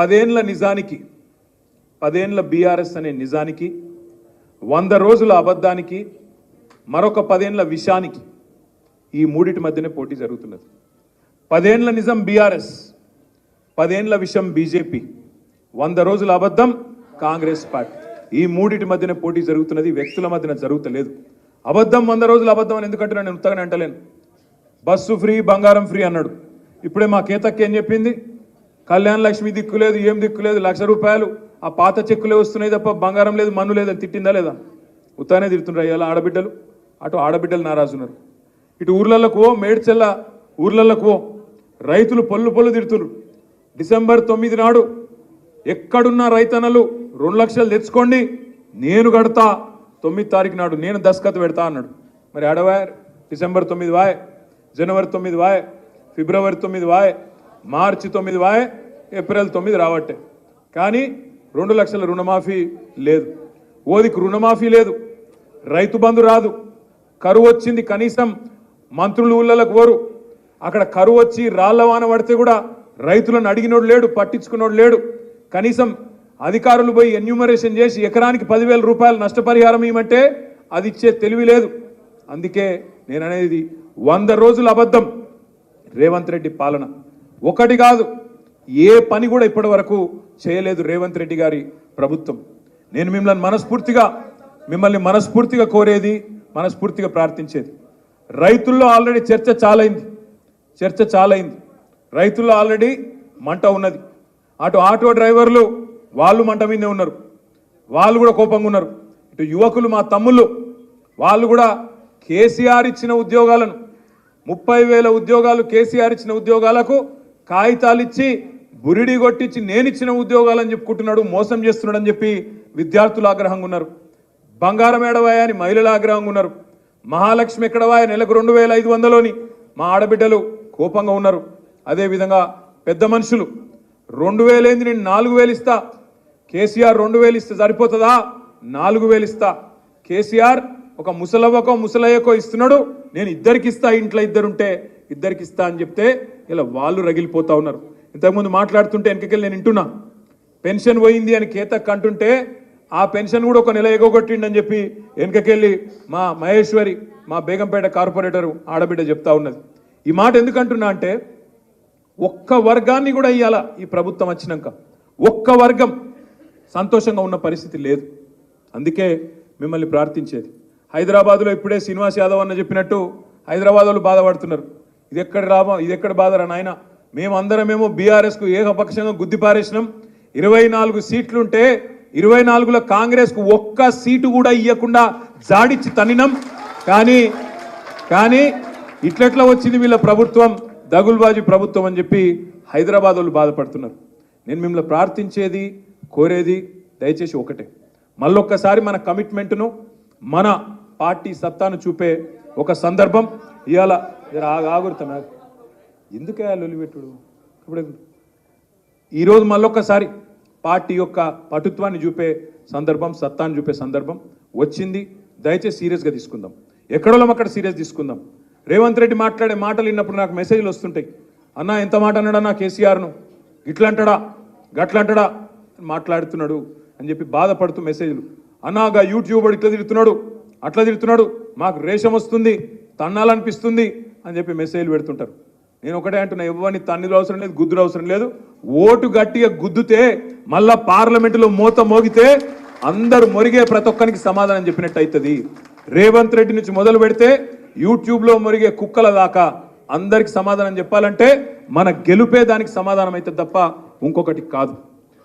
పదేండ్ల నిజానికి పదేండ్ల బీఆర్ఎస్ అనే నిజానికి వంద రోజుల అబద్ధానికి మరొక పదేండ్ల విషానికి ఈ మూడిటి మధ్యనే పోటీ జరుగుతున్నది. పదేండ్ల నిజం బీఆర్ఎస్ పదేండ్ల విషం బీజేపీ వంద రోజుల అబద్ధం కాంగ్రెస్ పార్టీ. ఈ మూడిటి మధ్యన పోటీ జరుగుతున్నది వ్యక్తుల మధ్యన జరుగుతలేదు. అబద్ధం వంద రోజుల అబద్ధం అని ఎందుకంటే నేను ఉత్తగానే అంటలేను. బస్సు ఫ్రీ బంగారం ఫ్రీ అన్నాడు. ఇప్పుడే మా కేతక్క ఏం చెప్పింది? కళ్యాణ లక్ష్మి దిక్కు లేదు ఏం దిక్కు లేదు లక్ష రూపాయలు. ఆ పాత చెక్కులే వస్తున్నాయి తప్ప బంగారం లేదు మన్ను లేదు అని తిట్టిందా లేదా? ఉత్తానే తిడుతుండ్రు ఇలా ఆడబిడ్డలు. అటు ఆడబిడ్డలు నారాజున్నారు ఇటు ఊర్లలకు మేడ్చెల్ల ఊర్లలకు రైతులు పళ్ళు పళ్ళు తిడుతున్నారు డిసెంబర్ తొమ్మిది నాడు ఎక్కడున్న రైతన్నలు రెండు లక్షలు తెచ్చుకోండి నేను కడతా. తొమ్మిది తారీఖు నాడు నేను దస్కత్ పెడతా అన్నాడు. మరి అడవాయ్ డిసెంబర్ తొమ్మిది వాయ్ జనవరి తొమ్మిది వాయ్ ఫిబ్రవరి తొమ్మిది వాయ్ మార్చి తొమ్మిది వాయ్ ఏప్రిల్ తొమ్మిది రావట్టే. కానీ రెండు లక్షల రుణమాఫీ లేదు. ఓదికి రుణమాఫీ లేదు. రైతు బంధు రాదు. కరువు వచ్చింది కనీసం మంత్రులు ఊళ్ళలకు పోరు అక్కడ కరువు వచ్చి రాళ్ళ వాన పడితే కూడా రైతులను అడిగినోడు లేడు పట్టించుకున్నోడు లేడు. కనీసం అధికారులు పోయి ఎన్యూమరేషన్ చేసి ఎకరానికి పదివేల రూపాయలు నష్టపరిహారం ఇవ్వమంటే అది ఇచ్చే తెలివి లేదు. అందుకే నేను అనేది వంద రోజుల అబద్ధం. రేవంత్ రెడ్డి పాలన. ఒకటి కాదు ఏ పని కూడా ఇప్పటి వరకు చేయలేదు రేవంత్ రెడ్డి గారి ప్రభుత్వం. నేను మిమ్మల్ని మనస్ఫూర్తిగా మిమ్మల్ని మనస్ఫూర్తిగా కోరేది మనస్ఫూర్తిగా ప్రార్థించేది. రైతుల్లో ఆల్రెడీ చర్చ చాలైంది. చర్చ చాలైంది. రైతుల్లో ఆల్రెడీ మంట ఉన్నది. అటు ఆటో డ్రైవర్లు వాళ్ళు మంట మీదే ఉన్నారు. వాళ్ళు కూడా కోపంగా ఉన్నారు. ఇటు యువకులు మా తమ్ముళ్ళు వాళ్ళు కూడా కేసీఆర్ ఇచ్చిన ఉద్యోగాలను ముప్పై వేల ఉద్యోగాలు కేసీఆర్ ఇచ్చిన ఉద్యోగాలకు కాగితాలు ఇచ్చి బురిడి కొట్టించి నేను ఇచ్చిన ఉద్యోగాలని చెప్పుకుంటున్నాడు మోసం చేస్తున్నాడని చెప్పి విద్యార్థులు ఆగ్రహంగా ఉన్నారు. బంగారం ఏడవాయా అని మహిళలు ఆగ్రహంగా ఉన్నారు. మహాలక్ష్మి ఎక్కడవాయ నెలకు రెండు వేల ఐదు వందలోని మా ఆడబిడ్డలు కోపంగా ఉన్నారు. అదేవిధంగా పెద్ద మనుషులు రెండు వేలేంది నేను నాలుగు వేలు ఇస్తా. కేసీఆర్ రెండు వేలు ఇస్తే సరిపోతుందా? నాలుగు వేలు ఇస్తా. కేసీఆర్ ఒక ముసలవ్వకో ముసలయ్యకో ఇస్తున్నాడు నేను ఇద్దరికి ఇస్తా ఇంట్లో ఇద్దరుంటే ఇద్దరికి ఇస్తా అని చెప్తే ఇలా వాళ్ళు రగిలిపోతా ఉన్నారు. ఇంతకుముందు మాట్లాడుతుంటే వెనకకెళ్ళి నేను వింటున్నా. పెన్షన్ పోయింది అని కేతక్ అంటుంటే ఆ పెన్షన్ కూడా ఒక నెల ఎగొట్టిండని చెప్పి వెనకకెళ్ళి మా మహేశ్వరి మా బేగంపేట కార్పొరేటర్ ఆడబిడ్డ చెప్తా ఉన్నది. ఈ మాట ఎందుకు అంటున్నా అంటే ఒక్క వర్గాన్ని కూడా ఇవ్వాల ఈ ప్రభుత్వం వచ్చినాక. ఒక్క వర్గం సంతోషంగా ఉన్న పరిస్థితి లేదు. అందుకే మిమ్మల్ని ప్రార్థించేది. హైదరాబాద్లో ఇప్పుడే శ్రీనివాస్ యాదవ్ అన్న చెప్పినట్టు హైదరాబాద్ వాళ్ళు బాధపడుతున్నారు. ఇది ఎక్కడ లాభం? ఇది ఎక్కడ బాధరా నాయన? మేమందరమేమో బీఆర్ఎస్కు ఏకపక్షంగా గుద్దిపారేసినాం ఇరవై నాలుగు సీట్లుంటే ఇరవై నాలుగులో కాంగ్రెస్కు ఒక్క సీటు కూడా ఇవ్వకుండా జాడిచ్చి తన్నినాం. కానీ కానీ ఇట్లెట్లా వచ్చింది వీళ్ళ ప్రభుత్వం? దగుల్బాజీ ప్రభుత్వం అని చెప్పి హైదరాబాద్ వాళ్ళు బాధపడుతున్నారు. నేను మిమ్మల్ని ప్రార్థించేది కోరేది దయచేసి ఒకటే. మళ్ళొక్కసారి మన కమిట్మెంట్ను మన పార్టీ సత్తాను చూపే ఒక సందర్భం. ఇవాళ జర ఆగు ఎందుకే ఆ లొలిపెట్టుడు ఇప్పుడు ఈరోజు మళ్ళొక్కసారి పార్టీ యొక్క పటుత్వాన్ని చూపే సందర్భం సత్తాన్ని చూపే సందర్భం వచ్చింది. దయచేసి సీరియస్గా తీసుకుందాం. ఎక్కడోళ్ళం అక్కడ సీరియస్ తీసుకుందాం. రేవంత్ రెడ్డి మాట్లాడే మాటలు విన్నప్పుడు నాకు మెసేజ్లు వస్తుంటాయి. అన్న ఎంత మాట అన్నాడన్నా కేసీఆర్ను? ఇట్లంటాడా? గట్లంటాడా? మాట్లాడుతున్నాడు అని చెప్పి బాధపడుతూ మెసేజ్లు. అన్నాగా యూట్యూబ్ ఇట్లా తిరుగుతున్నాడు అట్లా తిడుతున్నాడు. మాకు రేషం వస్తుంది తన్నాలనిపిస్తుంది అని చెప్పి మెసేజ్లు పెడుతుంటారు. నేను ఒకటే అంటున్నా ఎవరిని తన్నులు అవసరం లేదు గుద్దులు అవసరం లేదు. ఓటు గట్టిగా గుద్దుతే మళ్ళా పార్లమెంటులో మూత మోగితే అందరు మొరిగే ప్రతి ఒక్కరికి సమాధానం చెప్పినట్టు అవుతుంది రేవంత్ రెడ్డి నుంచి మొదలు పెడితే యూట్యూబ్లో మొరిగే కుక్కల దాకా అందరికి సమాధానం చెప్పాలంటే మన గెలుపే దానికి సమాధానం అవుతుంది తప్ప ఇంకొకటి కాదు.